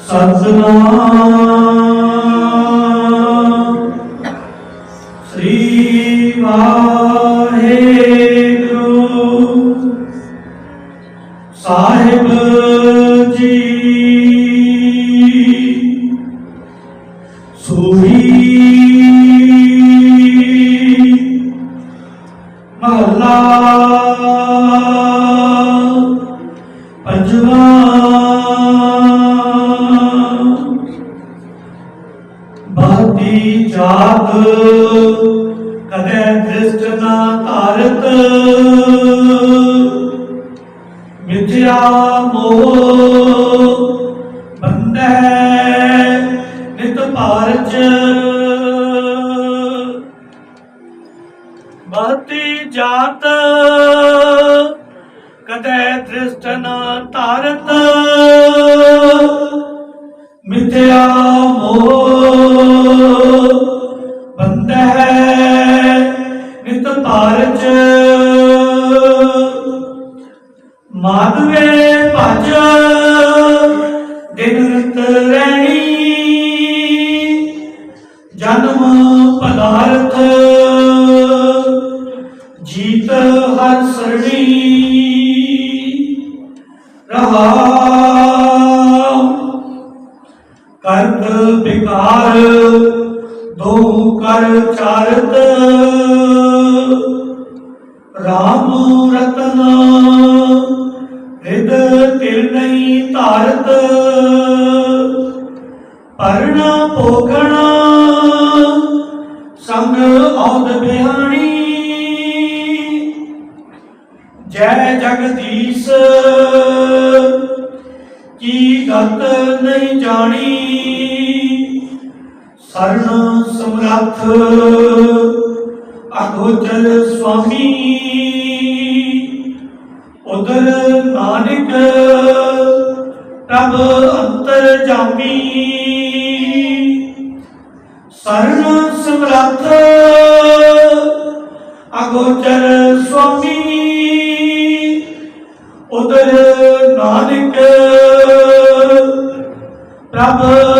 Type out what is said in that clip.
ਸਤਨਾਮ ਸ੍ਰੀ ਵਾਹਿਗੁਰੂ ਸਾਹਿਬ ਜੀ ਸੂਹੀ ਮਹਲਾ ਪੰਜਵਾ ਬਾਤੀ ਜਾਤ, ਕਦੇ ਦ੍ਰਿਸ਼ਟ ਨਾ ਧਾਰਤ। ਮਿਥਿਆ ਮੋਹ ਬੰਧੈ ਨਿਤ ਭਾਰਜ। ਬਾਤੀ ਜਾਤ, ਕਦੇ ਦ੍ਰਿਸ਼ਟ ਨਾ ਧਾਰਤ। ਬੰਧੈ ਨਿਤ ਭਾਰਜ ਮਾਧਵੇ ਭਜ, ਦਿਨ ਨਿਤ ਰਹਿਣੀ। ਜਨਮ ਪਦਾਰਥ, ਜੀਤ ਹਰ ਸਰਣੀ। ਰਹਾ ਕਰਤ ਵਿਕਾਰ। ਦੋ ਕਰ ਚਾਰਤ, ਰਾਮ ਰਤਨ ਹਿਦ ਤਿਲ ਨਹੀਂ ਧਾਰਤ, ਪਰਣ ਪੋਖਣ ਸੰਗ ਔਦ ਬਿਹਾਣੀ। ਜੈ ਜਗਦੀਸ਼, ਕੀ ਗਤ ਨਹੀਂ ਜਾਣੀ? ਸਰਨ ਸਮਰੱਥ, ਅਗੋਚਰ ਸੁਆਮੀ। ਉਦਰ ਨਾਨਕ, ਪ੍ਰਭ ਅੰਤਰ ਜਾਮੀ। ਸਰਨ ਸਮਰੱਥ, ਅਗੋਚਰ ਸੁਆਮੀ। ਉਦਰ ਨਾਨਕ, ਪ੍ਰਭ